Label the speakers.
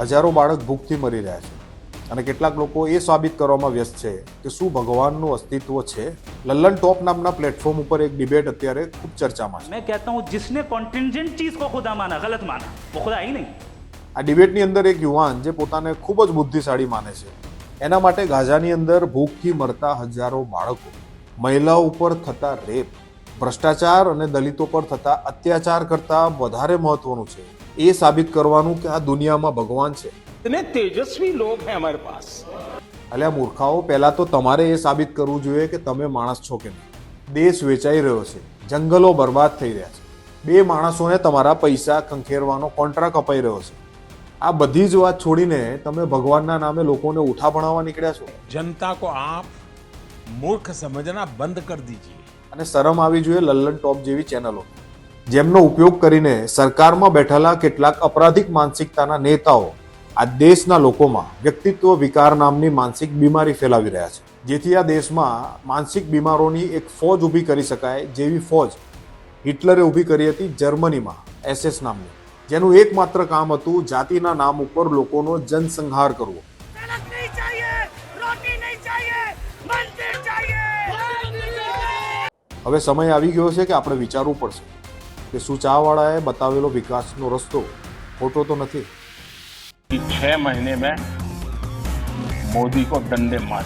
Speaker 1: હજારો બાળક ભૂખથી મરી રહ્યા છે. અને કેટલાક લોકો એ સાબિત કરવામાં વ્યસ્ત છે કે શું ભગવાનનું અસ્તિત્વ છે? લલ્લન ટોપ નામના પ્લેટફોર્મ ઉપર એક ડિબેટ અત્યારે ખૂબ ચર્ચામાં છે.
Speaker 2: મેં કહેતા હું જિસને કોન્ટિન્જન્ટ ચીઝ કો ખુદા માના ગલત માના. વો ખુદા હી નહીં.
Speaker 1: આ ડિબેટની અંદર એક યુવાન જે પોતાને ખૂબ જ બુદ્ધિશાળી માને છે. એના માટે ગાઝાની અંદર ભૂખથી મરતા હજારો બાળકો મહિલાઓ ઉપર થતા રેપ ભ્રષ્ટાચાર અને દલિતો પર થતા અત્યાચાર કરતાં વધારે મહત્વનું છે. એ સાબિત કરવાનું કે આ દુનિયામાં ભગવાન છે.
Speaker 3: અને તેજસ્વી લોક હે અમારે પાસ
Speaker 1: અલ્યા મૂર્ખાઓ પહેલાં તો તમારે એ સાબિત કરવું જોઈએ કે તમે માણસ છો કે નહીં. દેશ વેચાઈ રહ્યો છે જંગલો બરબાદ થઈ રહ્યા છે. બે માણસોને તમારા પૈસા ખંખેરવાનો કોન્ટ્રાક્ટ અપાઈ રહ્યો છે. આ બધી જ વાત છોડીને તમે ભગવાનના નામે લોકોને ઉઠા ભણાવવા નીકળ્યા છો.
Speaker 4: જનતા કો આપ મૂર્ખ સમજના બંધ કરી દીજીએ.
Speaker 1: અને શરમ આવી જોઈએ લલ્લન ટોપ જેવી ચેનલો. જેમનો ઉપયોગ કરીને સરકારમાં બેઠેલા કેટલાક અપરાધિક માનસિકતાના નેતાઓ આ દેશના લોકોમાં વ્યક્તિત્વ વિકાર નામની માનસિક બીમારી ફેલાવી રહ્યા છે. જેથી આ દેશમાં માનસિક બીમારોની એક ફોજ ઊભી કરી શકાય જેવી ફોજ હિટલરે ઊભી કરી હતી જર્મનીમાં એસએસ નામની. જેનું એકમાત્ર કામ હતું જાતિના નામ ઉપર લોકોનો જનસંહાર કરવો. હવે સમય આવી ગયો છે કે આપણે વિચારવું પડશે. કે શું ચાવાળાએ બતાવેલો વિકાસનો રસ્તો ખોટો તો નથી.
Speaker 3: છ મહિને મેં મોદી કો ડંડે માર